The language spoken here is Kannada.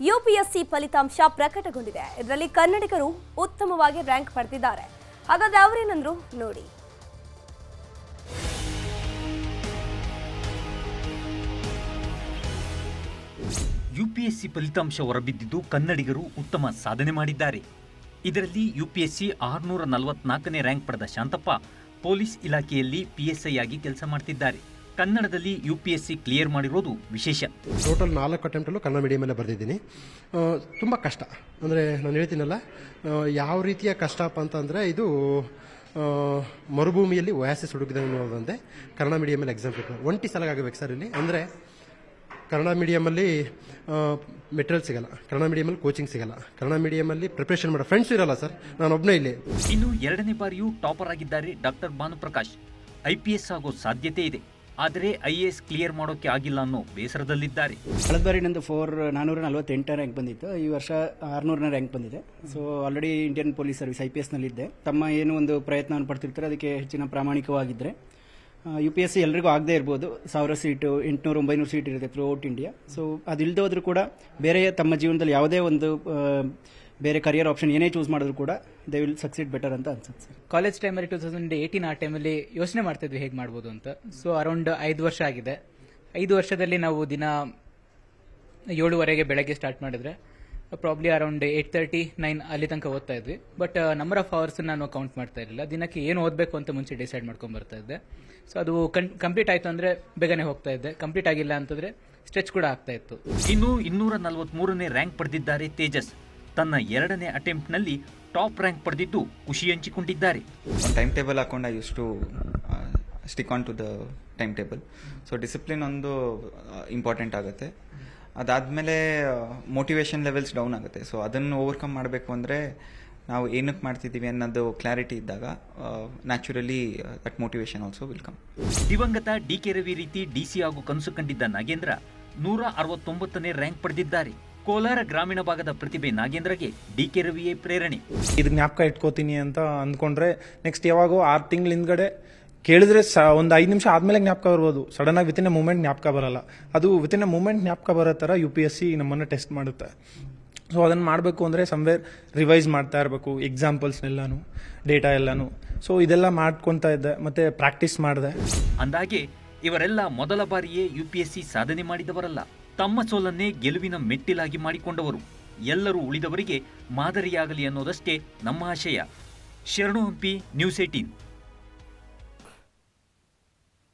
ಯುಪಿಎಸ್ಸಿ ಫಲಿತಾಂಶ ಪ್ರಕಟಗೊಂಡಿದೆ. ಇದರಲ್ಲಿ ಕನ್ನಡಿಗರು ಉತ್ತಮವಾಗಿ ರ್ಯಾಂಕ್ ಪಡೆದಿದ್ದಾರೆ. ಹಾಗಾದ್ರೆ ಅವರೇನಂದ್ರು? ನೋಡಿ. ಯುಪಿಎಸ್ಸಿ ಫಲಿತಾಂಶ ಹೊರಬಿದ್ದಿದ್ದು ಕನ್ನಡಿಗರು ಉತ್ತಮ ಸಾಧನೆ ಮಾಡಿದ್ದಾರೆ. ಇದರಲ್ಲಿ ಯುಪಿಎಸ್ಸಿ ಆರುನೂರ ನಲವತ್ನಾಲ್ಕನೇ ರ್ಯಾಂಕ್ ಪಡೆದ ಶಾಂತಪ್ಪ ಪೊಲೀಸ್ ಇಲಾಖೆಯಲ್ಲಿ ಪಿಎಸ್ಐ ಆಗಿ ಕೆಲಸ ಮಾಡ್ತಿದ್ದಾರೆ. ಕನ್ನಡದಲ್ಲಿ U P S C clear ಮಾಡಿರೋದು ವಿಶೇಷ. ಟೋಟಲ್ ನಾಲ್ಕು ಅಟೆಂಪ್ಟಲ್ಲೂ ಕನ್ನಡ ಮೀಡಿಯಮಲ್ಲೇ ಬರೆದಿದ್ದೀನಿ. ತುಂಬ ಕಷ್ಟ. ಅಂದರೆ ನಾನು ಹೇಳ್ತೀನಲ್ಲ ಯಾವ ರೀತಿಯ ಕಷ್ಟಪ್ಪ ಅಂತಂದರೆ ಇದು ಮರುಭೂಮಿಯಲ್ಲಿ ಒಯಾಸಿಸ್ ಹುಡುಕಿದಂಗೆ ನೋಡಿದಂತೆ ಕನ್ನಡ ಮೀಡಿಯಮಲ್ಲಿ ಎಕ್ಸಾಮ್ ಪೇಪರ್ ಒಂಟಿ ಸಲಗಾಗಬೇಕು ಆಗಬೇಕು ಸರ್ ಇಲ್ಲಿ. ಅಂದರೆ ಕನ್ನಡ ಮೀಡಿಯಮಲ್ಲಿ ಮೆಟೀರಿಯಲ್ ಸಿಗಲ್ಲ. ಕನ್ನಡ ಮೀಡಿಯಮಲ್ಲಿ ಕೋಚಿಂಗ್ ಸಿಗಲ್ಲ. ಕನ್ನಡ ಮೀಡಿಯಮಲ್ಲಿ ಪ್ರಿಪ್ರೇಷನ್ ಮಾಡೋ ಫ್ರೆಂಡ್ಸ್ ಇರಲ್ಲ ಸರ್. ನಾನು ಒಬ್ಬನೇ ಇಲ್ಲಿ. ಇನ್ನು ಎರಡನೇ ಬಾರಿಯೂ ಟಾಪರ್ ಆಗಿದ್ದಾರೆ ಡಾಕ್ಟರ್ ಭಾನುಪ್ರಕಾಶ್. ಐಪಿಎಸ್ ಆಗೋ ಸಾಧ್ಯತೆ ಇದೆ. ಆದರೆ ಐಎಎಸ್ ಕ್ಲಿಯರ್ ಮಾಡೋಕೆ ಆಗಿಲ್ಲ ಅನ್ನೋ ಬೇಸರದಲ್ಲಿದ್ದಾರೆ. ಕಳೆದ ಬಾರಿ ನಂದು ಫೋರ್ ನಾನೂರ ನಲವತ್ತೆಂಟನೇ ರ್ಯಾಂಕ್ ಬಂದಿತ್ತು. ಈ ವರ್ಷ ಆರ್ನೂರನ ರ್ಯಾಂಕ್ ಬಂದಿದೆ. So already Indian police service I P ಎಸ್ನಲ್ಲಿದ್ದೆ ತಮ್ಮ ಏನು ಒಂದು ಪ್ರಯತ್ನವನ್ನು ಪಡ್ತಿರ್ತಾರೆ, ಅದಕ್ಕೆ ಹೆಚ್ಚಿನ ಪ್ರಾಮಾಣಿಕವಾಗಿದ್ದರೆ ಯು ಪಿ ಎಸ್ ಸಿ ಎಲ್ರಿಗೂ ಆಗದೇ ಇರ್ಬೋದು. ಸಾವಿರ ಸೀಟು ಎಂಟುನೂರು, ಒಂಬೈನೂರು ಸೀಟ್ ಇರುತ್ತೆ ಥ್ರೂ ಔಟ್ ಇಂಡಿಯಾ ಸೊ ಅದಿಲ್ಲದೆ ಕೂಡ ಬೇರೆ ತಮ್ಮ ಜೀವನದಲ್ಲಿ ಯಾವುದೇ ಒಂದು ಬೇರೆ ಕರಿಯರ್ ಆಪ್ಷನ್ ಏನೇ ಚೂಸ್ ಮಾಡಿದ್ರು ಕೂಡ ದೇ ವಿಲ್ ಸಕ್ಸೀಡ್ ಬೆಟರ್ ಅಂತ ಅನ್ಸುತ್ತೆ ಸರ್ ಕಾಲೇಜ್ ಟೈಮಲ್ಲಿ ಟೂ ತೌಸಂಡ್ ಏಯ್ಟೀನ್ ಆ ಟೈಮಲ್ಲಿ ಯೋಚನೆ ಮಾಡ್ತಿದ್ವಿ ಹೇಗೆ ಮಾಡ್ಬೋದು ಅಂತ. ಸೊ ಅರೌಂಡ್ ಐದು ವರ್ಷ ಆಗಿದೆ. ಐದು ವರ್ಷದಲ್ಲಿ ನಾವು ದಿನ ಏಳುವರೆಗೆ ಬೆಳಗ್ಗೆ ಸ್ಟಾರ್ಟ್ ಮಾಡಿದ್ರೆ probably around eight thirty nine ಅಲ್ಲಿ ತನಕ ಓದ್ತಾ ಇದ್ವಿ. ಬಟ್ ನಂಬರ್ ಆಫ್ ಅವರ್ಸ್ ನಾನು ಕೌಂಟ್ ಮಾಡ್ತಾ ಇರಲಿಲ್ಲ. ದಿನಕ್ಕೆ ಏನು ಓದಬೇಕು ಅಂತ ಮುಂಚೆ ಡಿಸೈಡ್ ಮಾಡ್ಕೊಂಡು ಬರ್ತಾ ಇದ್ದೆ. ಸೊ ಅದು ಕಂಪ್ಲೀಟ್ ಆಯ್ತು ಅಂದ್ರೆ ಬೇಗನೆ ಹೋಗ್ತಾ ಇದ್ದೆ. ಕಂಪ್ಲೀಟ್ ಆಗಿಲ್ಲ ಅಂತಂದ್ರೆ ಸ್ಟ್ರೆಚ್ ಕೂಡ ಆಗ್ತಾ ಇತ್ತು. ಇನ್ನು ಇನ್ನೂರ ನಲವತ್ಮೂರನೇ ರ್ಯಾಂಕ್ ಪಡೆದಿದ್ದಾರೆ ತೇಜಸ್. ತನ್ನ ಎರಡನೇ ಅಟೆಂಪ್ಟ್ನಲ್ಲಿ ಟಾಪ್ ರ್ಯಾಂಕ್ ಪಡೆದಿದ್ದು ಖುಷಿ ಹಂಚಿಕೊಂಡಿದ್ದಾರೆ. ಒಂದು ಟೈಮ್ ಟೇಬಲ್ ಹಾಕೊಂಡು I use to stick on to the time table. So discipline ಒಂದು ಇಂಪಾರ್ಟೆಂಟ್ ಆಗುತ್ತೆ. ಅದಾದಮೇಲೆ ಮೋಟಿವೇಶನ್ ಲೆವೆಲ್ಸ್ ಡೌನ್ ಆಗುತ್ತೆ. ಸೊ ಅದನ್ನು ಓವರ್ಕಮ್ ಮಾಡಬೇಕು ಅಂದರೆ ನಾವು ಏನಕ್ಕೆ ಮಾಡ್ತಿದ್ದೀವಿ ಅನ್ನೋದು ಕ್ಲಾರಿಟಿ ಇದ್ದಾಗ naturally that motivation also welcome ದಿವಂಗತ ಡಿ ಕೆ ರವಿ ರೀತಿ ಡಿ ಸಿ ಹಾಗೂ ಕನಸು ಕಂಡಿದ್ದ ನಾಗೇಂದ್ರ ನೂರ ಅರವತ್ತೊಂಬತ್ತನೇ ರ್ಯಾಂಕ್ ಪಡೆದಿದ್ದಾರೆ. ಕೋಲಾರ ಗ್ರಾಮೀಣ ಭಾಗದ ಪ್ರತಿಭೆ ನಾಗೇಂದ್ರಗೆ ಡಿಕೆ ರವಿಯೇ ಪ್ರೇರಣೆ. ಇದು ಜ್ಞಾಪಕ ಇಟ್ಕೋತೀನಿ ಅಂತ ಅಂದ್ಕೊಂಡ್ರೆ ನೆಕ್ಸ್ಟ್ ಯಾವಾಗೋ ಆರು ತಿಂಗಳ ಹಿಂದ್ಗಡೆ ಕೇಳಿದ್ರೆ ಸ ಒಂದು ಐದು ನಿಮಿಷ ಆದಮೇಲೆ ಜ್ಞಾಪಕ ಬರ್ಬೋದು. ಸಡನ್ ಆಗಿ ವಿತಿನ್ ಎ ಮೂಮೆಂಟ್ ಜ್ಞಾಪಕ ಬರಲ್ಲ. ಅದು ವಿತಿನ್ ಎ ಮೂಮೆಂಟ್ ಜ್ಞಾಪಕ ಬರೋ ಥರ ಯು ಪಿ ಎಸ್ ಸಿ ನಮ್ಮನ್ನು ಟೆಸ್ಟ್ ಮಾಡುತ್ತೆ. ಸೊ ಅದನ್ನು ಮಾಡಬೇಕು ಅಂದರೆ ಸಮ್ವೇರ್ ರಿವೈಸ್ ಮಾಡ್ತಾ ಇರಬೇಕು ಎಕ್ಸಾಂಪಲ್ಸ್ನೆಲ್ಲನೂ ಡೇಟಾ ಎಲ್ಲನೂ. ಸೊ ಇದೆಲ್ಲ ಮಾಡ್ಕೊತಾ ಇದ್ದೆ ಮತ್ತು ಪ್ರಾಕ್ಟೀಸ್ ಮಾಡಿದೆ. ಅಂದಾಗೆ ಇವರೆಲ್ಲ ಮೊದಲ ಬಾರಿಯೇ ಯು ಪಿ ಎಸ್ ಸಿ ಸಾಧನೆ ಮಾಡಿದವರಲ್ಲ. ತಮ್ಮ ಸೋಲನ್ನೇ ಗೆಲುವಿನ ಮೆಟ್ಟಿಲಾಗಿ ಮಾಡಿಕೊಂಡವರು. ಎಲ್ಲರೂ ಉಳಿದವರಿಗೆ ಮಾದರಿಯಾಗಲಿ ಅನ್ನೋದಷ್ಟೇ ನಮ್ಮ ಆಶಯ. ಶರಣು ಹಂಪಿ ನ್ಯೂಸ್ ಏಟೀನ್